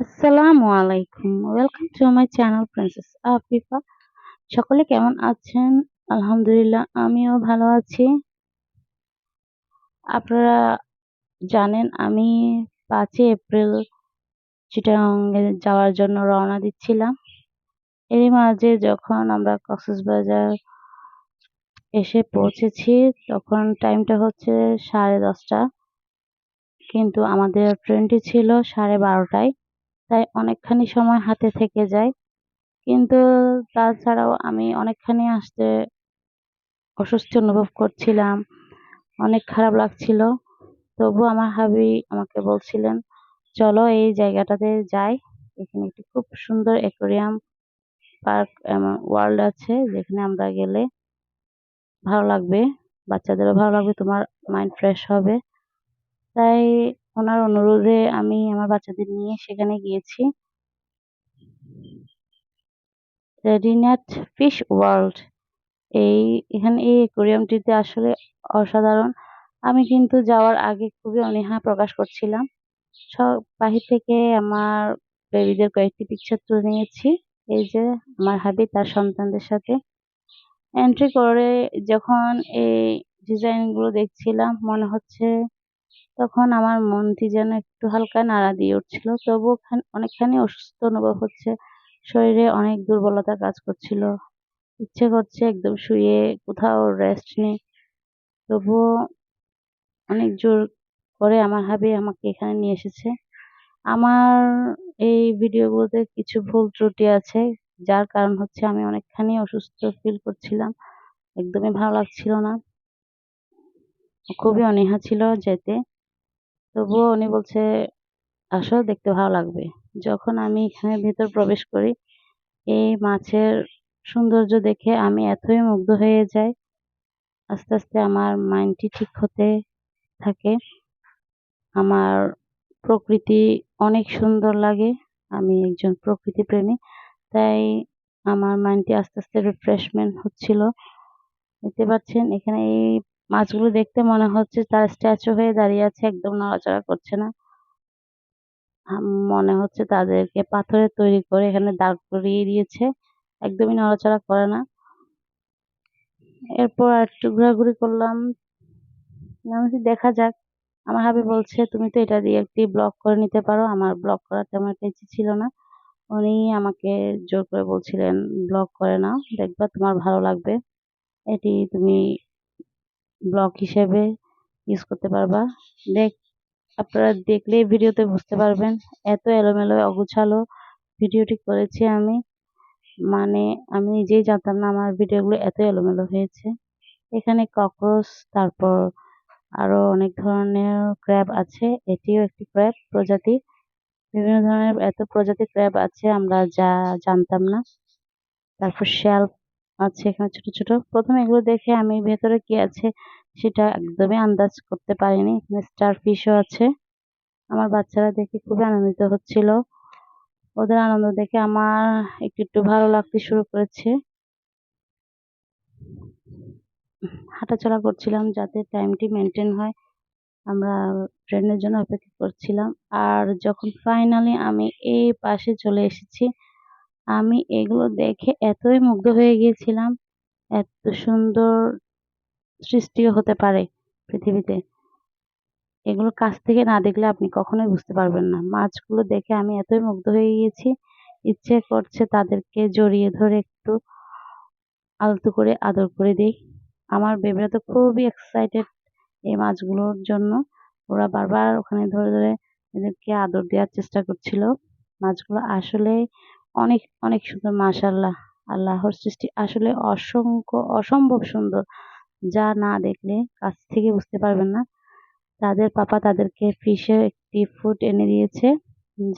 আসসালামু আলাইকুম। Welcome to my channel princess Afifa সকলে কেমন আছেন? আলহামদুলিল্লাহ, আমিও ভালো আছি। আপনারা জানেন, আমি পাঁচই এপ্রিল চিটাং যাওয়ার জন্য রওনা দিচ্ছিলাম। এর মাঝে যখন আমরা কক্সবাজার এসে পৌঁছেছি, তখন টাইমটা হচ্ছে সাড়ে দশটা। কিন্তু আমাদের ট্রেনটি ছিল সাড়ে বারোটায়। তাই অনেকখানি সময় হাতে থেকে যায়। কিন্তু তাছাড়াও আমি অনেকখানি আসতে অসুস্থ অনুভব করছিলাম। অনেক খারাপ লাগছিল। তবু আমার হাবি আমাকে বলছিলেন, চলো এই জায়গাটাতে যাই। এখানে একটি খুব সুন্দর অ্যাকোরিয়াম পার্ক ওয়ার্ল্ড আছে, যেখানে আমরা গেলে ভালো লাগবে। বাচ্চাদেরও ভালো লাগবে, তোমার মাইন্ড ফ্রেশ হবে। তাই ওনার অনুরোধে আমি আমার বাচ্চাদের নিয়ে সেখানে গিয়েছি। রেডিনেট ফিশ ওয়ার্ল্ড। এই, এখানে এই অ্যাকোরিয়ামটিতে আসলে অসাধারণ। আমি কিন্তু যাওয়ার আগে খুবই অনীহা প্রকাশ করছিলাম। সব বাহির থেকে আমার বেবিদের কয়েকটি পিকচার তুলে নিয়েছি। এই যে আমার হাবি তার সন্তানদের সাথে। এন্ট্রি করে যখন এই ডিজাইনগুলো দেখছিলাম, মনে হচ্ছে তখন আমার মনটি যেন একটু হালকা নাড়া দিয়ে উঠছিল। তবুও অনেকখানি অসুস্থ অনুভব হচ্ছে। শরীরে অনেক দুর্বলতা কাজ করছিল। ইচ্ছে করছে একদম শুয়ে কোথাও রেস্ট নেই। তবুও অনেক জোর করে আমার হাবি আমাকে এখানে নিয়ে এসেছে। আমার এই ভিডিওগুলোতে কিছু ভুল ত্রুটি আছে, যার কারণ হচ্ছে আমি অনেকখানি অসুস্থ ফিল করছিলাম। একদমই ভালো লাগছিল না। খুবই অনীহা ছিল যেতে। তবুও উনি বলছে আসো দেখতে ভালো লাগবে। যখন আমি এখানে ভেতর প্রবেশ করি, এই মাছের সৌন্দর্য দেখে আমি এতই মুগ্ধ হয়ে যাই, আস্তে আস্তে আমার মাইন্ডটি ঠিক হতে থাকে। আমার প্রকৃতি অনেক সুন্দর লাগে, আমি একজন প্রকৃতি প্রেমী, তাই আমার মাইন্ডটি আস্তে আস্তে রিফ্রেশমেন্ট হচ্ছিল। দেখতে পাচ্ছেন, এখানে এই মাছগুলো দেখতে মনে হচ্ছে তার স্ট্যাচু হয়ে দাঁড়িয়ে আছে, একদম নড়াচড়া করছে না। মনে হচ্ছে তাদেরকে পাথরের তৈরি করে এখানে দাঁড় করিয়ে দিয়েছে, একদমই নড়াচড়া করে না। এরপর একটু ঘোরাঘুরি করলাম। দেখা যাক। আমার হাবি বলছে, তুমি তো এটা দিয়ে একটি ব্লগ করে নিতে পারো। আমার ব্লগ করার তেমন একটা ইচ্ছে ছিল না। উনি আমাকে জোর করে বলছিলেন ব্লগ করে নাও, দেখবা তোমার ভালো লাগবে। এটি তুমি ব্লগ হিসেবে ইউজ করতে পারবা। দেখ, আপনারা দেখলেই ভিডিওতে বুঝতে পারবেন এত এলোমেলো, অগুছালো ভিডিওটি করেছি আমি। মানে আমি নিজেই জানতাম না আমার ভিডিওগুলো এত এলোমেলো হয়েছে। এখানে ককরোচ, তারপর আরও অনেক ধরনের ক্র্যাব আছে, এটিও একটি ক্র্যাব প্রজাতি। বিভিন্ন ধরনের এত প্রজাতির ক্র্যাব আছে, আমরা যা জানতাম না। তারপর শ্যাল আছে এখানে ছোট ছোট। প্রথমে এগুলো দেখে আমি ভেতরে কি আছে সেটা একদমই আন্দাজ করতে পারিনি। এখানে স্টার ফিশও আছে। আমার বাচ্চারা দেখে খুবই আনন্দিত হচ্ছিল। ওদের আনন্দ দেখে আমার একটু একটু ভালো লাগতে শুরু করেছে। হাঁটাচলা করছিলাম যাতে টাইমটি মেনটেন হয়। আমরা ট্রেনের জন্য অপেক্ষা করছিলাম। আর যখন ফাইনালি আমি এই পাশে চলে এসেছি আমি এগুলো দেখে এতই মুগ্ধ হয়ে গিয়েছিলাম, এত সুন্দর সৃষ্টিও হতে পারে পৃথিবীতে। এগুলো কাছ থেকে না দেখলে আপনি কখনোই বুঝতে পারবেন না। মাছগুলো দেখে আমি এতই মুগ্ধ হয়ে গিয়েছি, ইচ্ছে করছে তাদেরকে জড়িয়ে ধরে একটু আলতু করে আদর করে দিই। আমার বেবিরা তো খুবই এক্সাইটেড এই মাছগুলোর জন্য। ওরা বারবার ওখানে ধরে ধরে এদেরকে আদর দেওয়ার চেষ্টা করছিল। মাছগুলো আসলে অনেক অনেক সুন্দর মাশাল্লাহ আল্লাহর সৃষ্টি আসলে অসংখ্য, অসম্ভব সুন্দর। যা না দেখলে কাছ থেকে বুঝতে পারবেন না। তাদের পাপা তাদেরকে ফিশের একটি ফুড এনে দিয়েছে,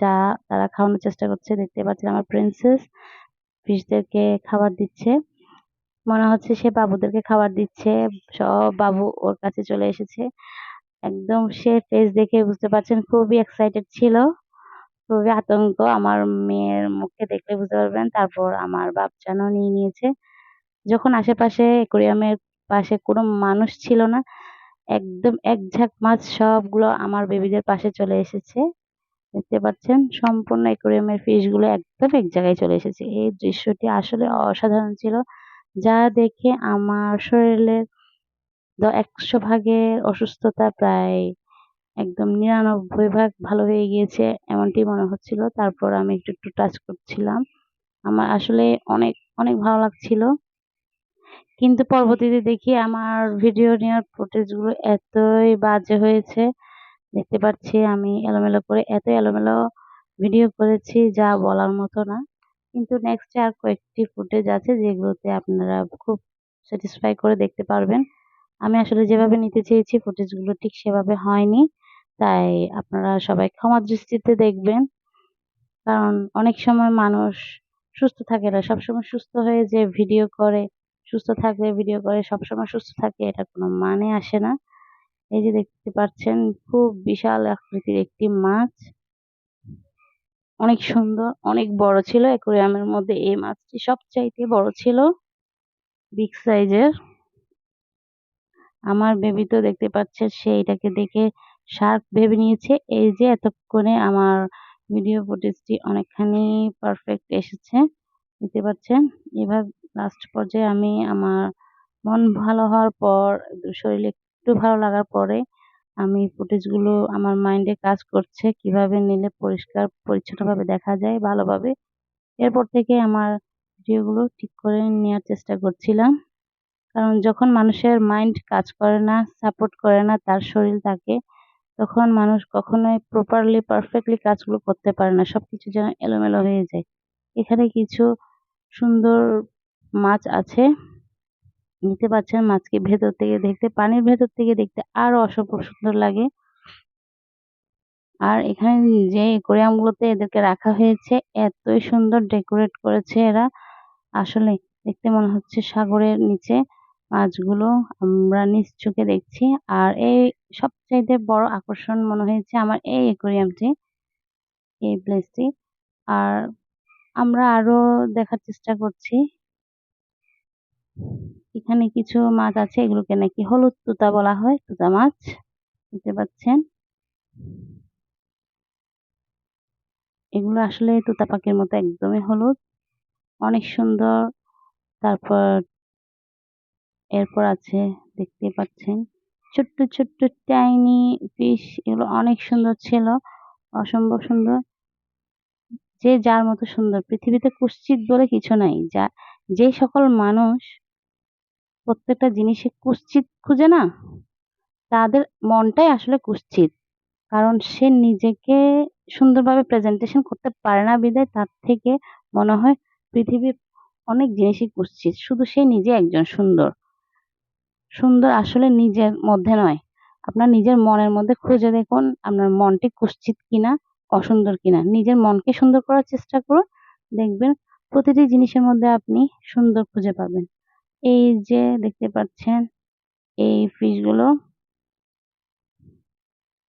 যা তারা খাওয়ানোর চেষ্টা করছে। দেখতে পাচ্ছেন আমার প্রিন্সেস ফিশদেরকে খাবার দিচ্ছে। মনে হচ্ছে সে বাবুদেরকে খাবার দিচ্ছে। সব বাবু ওর কাছে চলে এসেছে। একদম সে ফেস দেখে বুঝতে পারছেন খুবই এক্সাইটেড ছিল। খুবই আতঙ্ক আমার মেয়ের মুখে দেখলে বুঝতে পারবেন, তারপর আমার বাপচানও নিয়ে নিয়েছে যখন আশেপাশে অ্যাকোরিয়ামের পাশে কোনো মানুষ ছিল না, একদম এক ঝাঁক মাছ সবগুলো আমার বেবিদের পাশে চলে এসেছে দেখতে পাচ্ছেন, সম্পূর্ণ অ্যাকোয়ারিয়ামের ফিশগুলো একদম এক জায়গায় চলে এসেছে। এই দৃশ্যটি আসলে অসাধারণ ছিল। যা দেখে আমার শরীরের ১০০ ভাগের অসুস্থতা প্রায় একদম ৯৯ ভাগ ভালো হয়ে গিয়েছে এমনটি মনে হচ্ছিল। তারপর আমি একটু, একটু টাচ করছিলাম। আমার আসলে অনেক, অনেক ভালো লাগছিল। কিন্তু পরবর্তীতে দেখি আমার ভিডিও নেওয়ার ফুটেজগুলো এতই বাজে হয়েছে দেখতে পাচ্ছি আমি এলোমেলো করে এত এলোমেলো ভিডিও করেছি যা বলার মতো না কিন্তু নেক্সটে আর কয়েকটি ফুটেজ আছে যেগুলোতে আপনারা খুব স্যাটিসফাই করে দেখতে পারবেন আমি আসলে যেভাবে নিতে চেয়েছি ফুটেজগুলো ঠিক সেভাবে হয়নি তাই আপনারা সবাই ক্ষমা দৃষ্টিতে দেখবেন। কারণ অনেক সময় মানুষ সুস্থ থাকে না, সবসময় সুস্থ হয়ে যে ভিডিও করে, সুস্থ থাকলে ভিডিও করে, সবসময় সুস্থ থাকে এটা কোনো মানে আসে না। এই যে দেখতে পাচ্ছেন, খুব বিশাল আকৃতির একটি মাছ। অনেক সুন্দর, অনেক বড় ছিল অ্যাকোরিয়ামের মধ্যে এই মাছটি সবচাইতে বড় ছিল বিগ সাইজের আমার বেবি তো দেখতে পাচ্ছে, সে এটাকে দেখে শার্ক ভেবে নিয়েছে, এই যে এতক্ষণে আমার ভিডিও ফুটেজটি অনেকখানি পারফেক্ট এসেছে, দেখতে পাচ্ছেন? এবার লাস্ট পর্যায়ে আমি আমার মন ভালো হওয়ার পর, শরীরে একটু ভালো লাগার পরে আমি ফুটেজগুলো আমার মাইন্ডে কাজ করছে, কীভাবে নিলে পরিষ্কার, পরিচ্ছন্নভাবে দেখা যায়, ভালোভাবে। এরপর থেকে আমার ভিডিওগুলো ঠিক করে নেওয়ার চেষ্টা করছিলাম। কারণ যখন মানুষের মাইন্ড কাজ করে না সাপোর্ট করে না, তার শরীর তাকে তখন মানুষ কখনোই প্রপারলি পারফেক্টলি কাজগুলো করতে পারে না। সব কিছু যেন এলোমেলো হয়ে যায়। এখানে কিছু সুন্দর মাছ আছে। নিতে পারছেন মাছকে ভেতর থেকে দেখতে। পানির ভেতর থেকে দেখতে আরও অসম্ভব সুন্দর লাগে। আর এখানে যে গুলোতে এদেরকে রাখা হয়েছে, এতই সুন্দর ডেকোরেট করেছে এরা। আসলে দেখতে মনে হচ্ছে সাগরের নিচে। মাছগুলো আমরা নিজ চোখে দেখছি। আর এই সবচাইতে বড় আকর্ষণ মনে হয়েছে আমার এই অ্যাকোরিয়ামটি এই প্লেসটি আর আমরা আরও দেখার চেষ্টা করছি। এখানে কিছু মাছ আছে, এগুলোকে নাকি হলুদ তুতা বলা হয়, তুতা মাছ। দেখতে পাচ্ছেন? এগুলো আসলে তুতা পাখির মতো একদমই হলুদ। অনেক সুন্দর। তারপর এরপর আছে, দেখতে পাচ্ছেন, ছোট্ট ছোট্ট টাইনি ফিশ এগুলো অনেক সুন্দর ছিল, অসম্ভব সুন্দর। যে যার মতো সুন্দর, পৃথিবীতে কুশ্চিত বলে কিছু নাই। যা, যে সকল মানুষ প্রত্যেকটা জিনিসে কুশ্চিত খুঁজে না, তাদের মনটাই আসলে কুশ্চিত। কারণ সে নিজেকে সুন্দরভাবে প্রেজেন্টেশন করতে পারে না বিদায় তার থেকে মনে হয় পৃথিবীর অনেক জিনিসই কুশ্চিত। শুধু সে নিজে একজন সুন্দর। সুন্দর আসলে নিজের মধ্যে নয়। আপনার নিজের মনের মধ্যে খুঁজে দেখুন, আপনার মনটি কুশ্চিত কিনা, অসুন্দর কিনা। নিজের মনকে সুন্দর করার চেষ্টা করুন, দেখবেন প্রতিটি জিনিসের মধ্যে আপনি সুন্দর খুঁজে পাবেন। এই যে দেখতে পাচ্ছেন, এই ফিশগুলো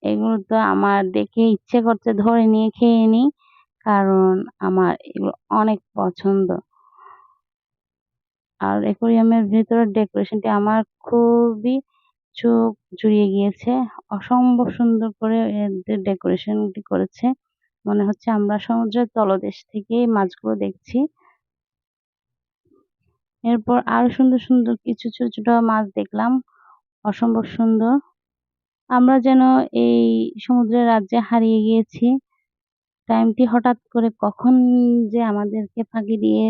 এগুলো তো আমার দেখে ইচ্ছে করছে ধরে নিয়ে খেয়ে নিই, কারণ আমার এগুলো অনেক পছন্দ। আর অ্যাকোরিয়ামের ভেতরের ডেকোরেশনটি আমার খুবই চোখ জুড়িয়ে গিয়েছে। অসম্ভব সুন্দর করে এদের ডেকোরেশনটি করেছে। মনে হচ্ছে আমরা সমুদ্রের তলদেশ থেকে মাছগুলো দেখছি। এরপর আরও সুন্দর সুন্দর কিছু ছোট ছোট মাছ দেখলাম। অসম্ভব সুন্দর। আমরা যেন এই সমুদ্রের রাজ্যে হারিয়ে গিয়েছি। টাইমটি হঠাৎ করে কখন যে আমাদেরকে ফাঁকি দিয়ে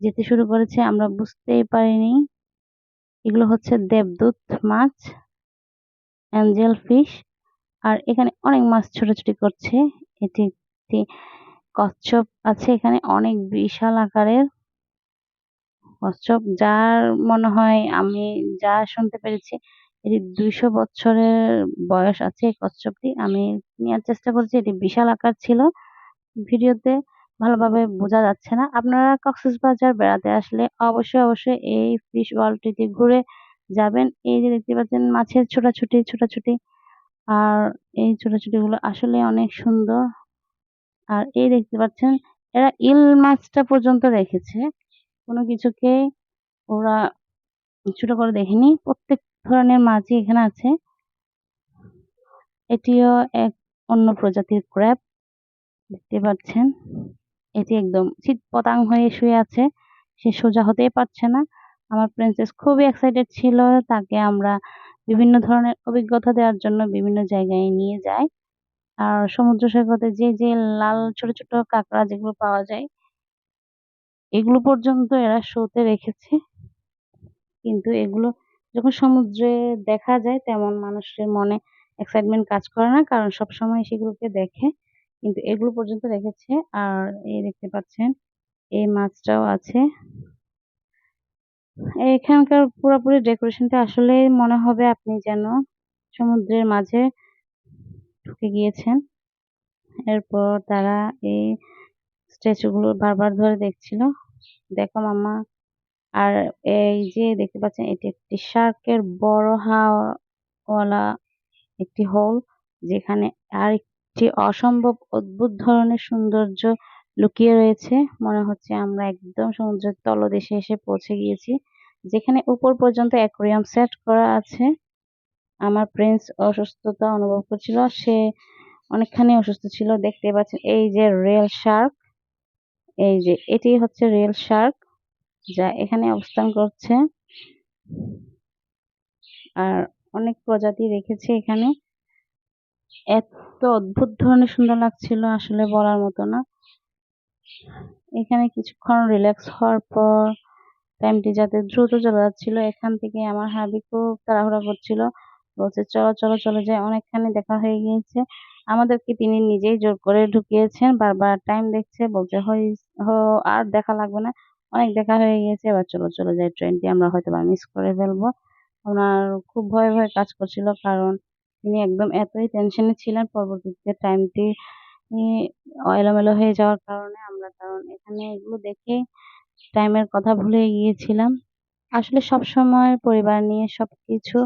যেতে শুরু করেছে, আমরা বুঝতেই পারিনি। এগুলো হচ্ছে দেবদূত, মাছ, অ্যাঞ্জেল, ফিশ। আর এখানে অনেক মাছ ছোটাছুটি করছে। এটি একটি কচ্ছপ আছে এখানে, অনেক বিশাল আকারের কচ্ছপ। যার মনে হয় আমি যা শুনতে পেরেছি, এটি দুইশো বছরের বয়স আছে এই কচ্ছপটি। আমি নেওয়ার চেষ্টা করছি, এটি বিশাল আকার ছিল ভিডিওতে। ভালোভাবে বোঝা যাচ্ছে না। আপনারা কক্সবাজার বেড়াতে আসলে অবশ্যই অবশ্যই এই ফিশ ওয়ার্ল্ডটিতে ঘুরে যাবেন। এই যে দেখতে পাচ্ছেন মাছের ছোটাছুটি ছোটাছুটি। আর এই ছোটাছুটি গুলো আসলে অনেক সুন্দর। আর এই দেখতে পাচ্ছেন, এরা ইল মাছটা পর্যন্ত রেখেছে। কোনো কিছুকে ওরা ছোট করে দেখেনি। প্রত্যেক ধরনের মাছই এখানে আছে। এটিও এক অন্য প্রজাতির ক্র্যাব দেখতে পাচ্ছেন। এটি একদম চিৎপতাং হয়ে শুয়ে আছে, সে সোজা হতেই পারছে না। আমার প্রিন্সেস খুবই এক্সাইটেড ছিল, তাকে আমরা বিভিন্ন ধরনের অভিজ্ঞতা দেওয়ার জন্য বিভিন্ন জায়গায় নিয়ে যাই। আর সমুদ্র সৈকতে যে যে লাল ছোট ছোট কাঁকড়া যেগুলো পাওয়া যায়, এগুলো পর্যন্ত এরা শোতে রেখেছে। কিন্তু এগুলো যখন সমুদ্রে দেখা যায়, তেমন মানুষের মনে এক্সাইটমেন্ট কাজ করে না, কারণ সব সময় সেগুলোকে দেখে। কিন্তু এগুলো পর্যন্ত রেখেছে। আর এই দেখতে পাচ্ছেন, এই মাছটাও আছে। এখানকার পুরোপুরি ডেকোরেশনটা আসলে মনে হবে আপনি যেন সমুদ্রের মাঝে ঢুকে গিয়েছেন। এরপর তারা এই স্ট্যাচু গুলো বারবার ধরে দেখছিল। দেখো মাম্মা। আর এই যে দেখতে পাচ্ছেন, এটি একটি শার্কের বড় হাওয়াওয়ালা একটি হোল, যেখানে আর একটি অসম্ভব অদ্ভুত ধরনের সৌন্দর্য লুকিয়ে রয়েছে। মনে হচ্ছে আমরা একদম সমুদ্রের তলদেশে এসে পৌঁছে গিয়েছি, যেখানে উপর পর্যন্ত অ্যাকোরিয়াম সেট করা আছে। আমার প্রিন্স অসুস্থতা অনুভব করছিল, সে অনেকখানি অসুস্থ ছিল। দেখতে পাচ্ছেন, এই যে রিয়েল শার্ক, এই যে এটি হচ্ছে রিয়েল শার্ক, যা এখানে অবস্থান করছে। আর অনেক প্রজাতি রেখেছে এখানে। এত অদ্ভুত ধরনের সুন্দর লাগছিল আসলে বলার মতো না। এখানে কিছুক্ষণ রিল্যাক্স হওয়ার পর টাইমটি যাতে দ্রুত চলে যাচ্ছিল, এখান থেকে আমার হাবি খুব তাড়াহুড়া করছিল। বলছে, চলো চলো, চলে যায় অনেকখানি দেখা হয়ে গিয়েছে। আমাদেরকে তিনি নিজেই জোর করে ঢুকিয়েছেন, বারবার টাইম দেখছে, বলছে আর দেখা লাগবে না। অনেক দেখা হয়ে গিয়েছে, এবার চলো, চলে যাই। ট্রেনটি আমরা হয়তো বা মিস করে ফেলব। ওনার খুব ভয় ভয় কাজ করছিল, কারণ তিনি একদম এতই টেনশনে ছিলেন পরবর্তীতে টাইমটি এলোমেলো হয়ে যাওয়ার কারণে আমরা কারণ এখানে এগুলো দেখে টাইমের কথা ভুলে গিয়েছিলাম। আসলে সব সময় পরিবার নিয়ে সবকিছু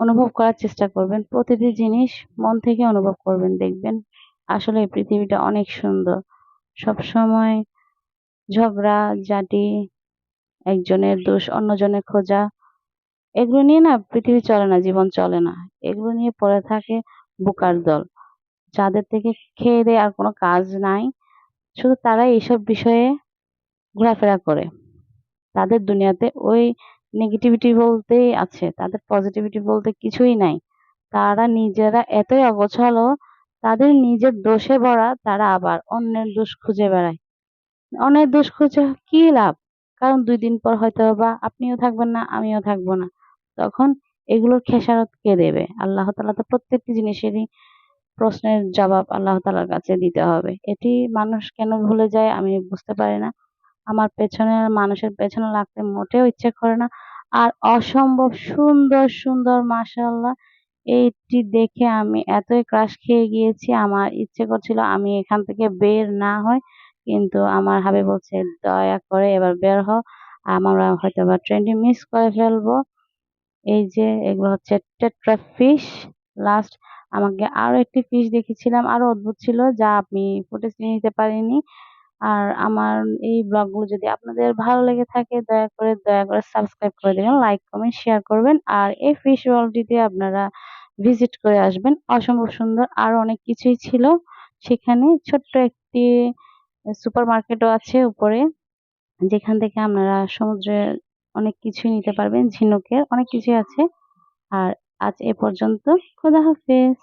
অনুভব করার চেষ্টা করবেন। প্রতিটি জিনিস মন থেকে অনুভব করবেন, দেখবেন আসলে এই পৃথিবীটা অনেক সুন্দর। সব সময় ঝগড়া, জাটি, একজনের দোষ অন্যজনের খোঁজা এগুলো নিয়ে না পৃথিবী চলে না, জীবন চলে না। এগুলো নিয়ে পড়ে থাকে বোকার দল। যাদের থেকে খেয়ে দেয় আর কোনো কাজ নাই, শুধু তারাই এইসব বিষয়ে ঘোরাফেরা করে। তাদের দুনিয়াতে ওই নেগেটিভিটি বলতেই আছে, তাদের পজিটিভিটি বলতে কিছুই নাই। তারা নিজেরা এতই অগোছালো, তাদের নিজের দোষে ভরা, তারা আবার অন্যের দোষ খুঁজে বেড়ায়। অন্যের দোষ খুঁজে কি লাভ? কারণ দুই দিন পর হয়তো বা আপনিও থাকবেন না, আমিও থাকব না। তখন এগুলোর খেসারত কে দেবে? আল্লাহ তালা তো প্রত্যেকটি জিনিসেরই প্রশ্নের জবাব আল্লাহ তালার কাছে দিতে হবে। এটি মানুষ কেন ভুলে যায় আমি বুঝতে পারি না। আমার পেছনে মানুষের পেছনে লাগতে মোটেও ইচ্ছে করে না। আর অসম্ভব সুন্দর সুন্দর, মাশাআল্লাহ, এইটি দেখে আমি এতই ক্রাশ খেয়ে গিয়েছি, আমার ইচ্ছে করছিল আমি এখান থেকে বের না হই, কিন্তু আমার হাবি বলছে, দয়া করে এবার বের হও, আমরা হয়তো বা ট্রেনটি মিস করে ফেলব। এই যে এগুলো হচ্ছে টেট্রা ফিশ। লাস্ট আমাকে আরও একটি ফিশ দেখেছিলাম, আরও অদ্ভুত ছিল যা আমি ফুটেজ নিতে পারিনি আর আমার এই ব্লগগুলো যদি আপনাদের ভালো লেগে থাকে, দয়া করে দয়া করে সাবস্ক্রাইব করে দেবেন লাইক কমেন্ট শেয়ার করবেন। আর এই ফিশ ওয়ার্ল্ডটিতে আপনারা ভিজিট করে আসবেন। অসম্ভব সুন্দর, আর অনেক কিছুই ছিল সেখানে। ছোট্ট একটি সুপার মার্কেটও আছে উপরে, যেখান থেকে আপনারা সমুদ্রের অনেক কিছুই নিতে পারবেন ঝিনুকের অনেক কিছুই আছে। আর আজ এ পর্যন্ত খোদা হাফেজ।